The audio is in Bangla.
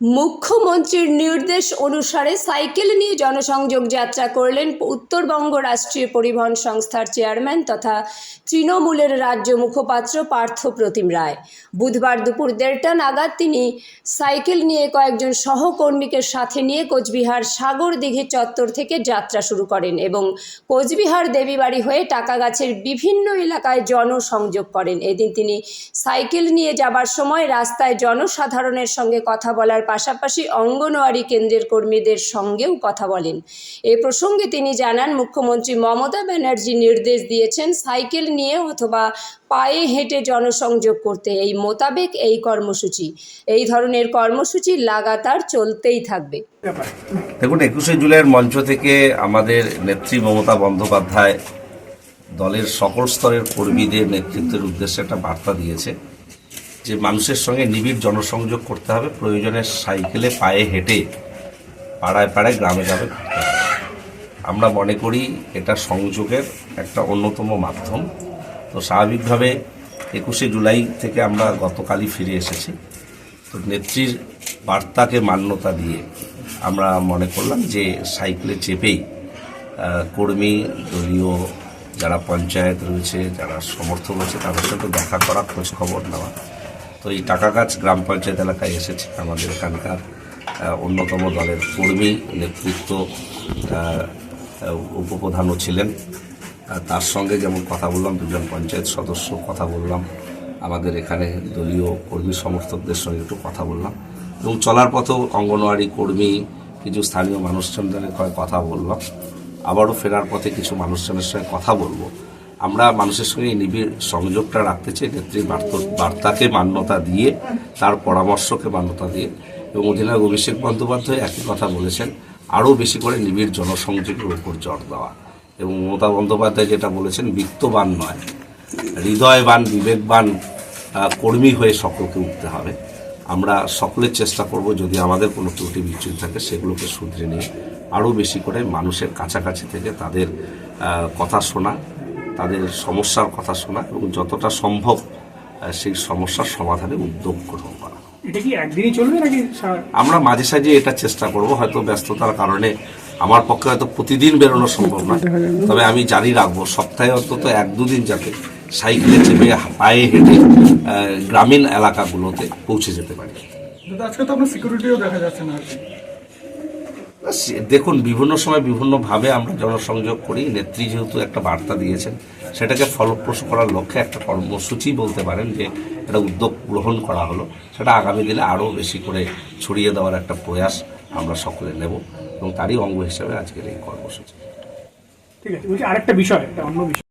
মুখ্যমন্ত্রীর নির্দেশ অনুসারে সাইকেল নিয়ে জনসংযোগ যাত্রা করলেন উত্তরবঙ্গ রাষ্ট্রীয় পরিবহন সংস্থার চেয়ারম্যান তথা তৃণমূলের রাজ্য মুখপাত্র পার্থ প্রতিম রায়। বুধবার দুপুর দেড়টা নাগাদ তিনি সাইকেল নিয়ে কয়েকজন সহকর্মীকে সাথে নিয়ে কোচবিহার সাগর দিঘি চত্বর থেকে যাত্রা শুরু করেন এবং কোচবিহার দেবীবাড়ি হয়ে টাকাগাছের বিভিন্ন এলাকায় জনসংযোগ করেন। এদিন তিনি সাইকেল নিয়ে যাবার সময় রাস্তায় জনসাধারণের সঙ্গে কথা বলার পাশাপাশি অঙ্গনওয়াড়ি কেন্দ্রের কর্মীদের সঙ্গেও কথা বলেন। এ প্রসঙ্গে তিনি জানান, মুখ্যমন্ত্রী মমতা ব্যানার্জি নির্দেশ দিয়েছেন সাইকেল নিয়ে অথবা পায়ে হেঁটে জনসংযোগ করতে। এই মোতাবেক এই কর্মসূচি। এই ধরনের কর্মসূচি লাগাতার চলতেই থাকবে। দেখুন, একুশে জুলাইয়ের মঞ্চ থেকে আমাদের নেত্রী মমতা বন্দ্যোপাধ্যায় দলের সকল স্তরের কর্মীদের নেতৃত্বের উদ্দেশ্যে একটা বার্তা দিয়েছে। যে মানুষের সঙ্গে নিবিড় জনসংযোগ করতে হবে, প্রয়োজনে সাইকেলে পায়ে হেঁটে পাড়ায় পাড়ায় গ্রামে গ্রামে আমরা মনে করি এটা সংযোগের একটা অন্যতম মাধ্যম। তো স্বাভাবিকভাবে একুশে জুলাই থেকে আমরা গতকালই ফিরে এসেছি। তো নেত্রীর বার্তাকে মান্যতা দিয়ে আমরা মনে করলাম যে সাইকেলে চেপেই কর্মী, দলীয় যারা পঞ্চায়েত রয়েছে, যারা সমর্থক রয়েছে, তাদের সাথে দেখা করা খোঁজ খবর নেওয়া। তো এই টাকাগাছ গ্রাম পঞ্চায়েত এলাকায় এসেছে। আমাদের এখানকার অন্যতম দলের কর্মী, নেতৃত্ব উপপ্রধানও ছিলেন। তার সঙ্গে যেমন কথা বললাম, দুজন পঞ্চায়েত সদস্য কথা বললাম। আমাদের এখানে দলীয় কর্মী সমর্থকদের সঙ্গে একটু কথা বললাম। এবং চলার পথেও অঙ্গনওয়াড়ি কর্মী, কিছু স্থানীয় মানুষজনদের কথা বললাম। আবারও ফেরার পথে কিছু মানুষজনের সঙ্গে কথা বলব। আমরা মানুষের সঙ্গে নিবিড় সংযোগটা রাখতে চাই বার্ত- বার্তাকে মান্যতা দিয়ে, তার পরামর্শকে মান্যতা দিয়ে। এবং অধিনায়ক অভিষেক বন্দ্যোপাধ্যায় একই কথা বলেছেন, আরও বেশি করে নিবিড় জনসংযোগের উপর জোর দেওয়া। এবং মমতা বন্দ্যোপাধ্যায় যেটা বলেছেন, বিত্তবান নয়, হৃদয়বান, বিবেকবান কর্মী হয়ে সকলকে উঠতে হবে। আমরা সকলের চেষ্টা করব, যদি আমাদের কোনো ত্রুটি বিচ্যুতি থাকে, সেগুলোকে শুধরে নিয়ে আরও বেশি করে মানুষের কাছাকাছি থেকে তাদের কথা শোনা তাদের সমস্যার কথা শোনা এবং যতটা সম্ভব সেই সমস্যার সমাধানে উদ্যোগ গ্রহণ করা। এটা কি একদিনই চলবে নাকি আমরা মাঝে সাঝে এটা চেষ্টা করব হয়তো ব্যস্ততার কারণে। আমার পক্ষে হয়তো প্রতিদিন বেরোনো সম্ভব নয়। তবে আমি জারি রাখব সপ্তাহে অন্তত এক দুদিন যাতে সাইকেলে চেপে পায়ে হেঁটে গ্রামীণ এলাকাগুলোতে পৌঁছে যেতে পারি। আজকে তো আপনার সিকিউরিটিও দেখা যাচ্ছে না দেখুন, বিভিন্ন সময় বিভিন্নভাবে আমরা জনসংযোগ করি। নেত্রী যেহেতু একটা বার্তা দিয়েছেন, সেটাকে ফলপ্রসূ করার লক্ষ্যে একটা কর্মসূচি বলতে পারেন যে একটা উদ্যোগ গ্রহণ করা হলো। সেটা আগামী দিনে আরও বেশি করে ছড়িয়ে দেওয়ার একটা প্রয়াস আমরা সকলে নেব এবং তারই অঙ্গ হিসেবে আজকের এই কর্মসূচি। ঠিক আছে আরেকটা বিষয়, একটা অন্য বিষয়।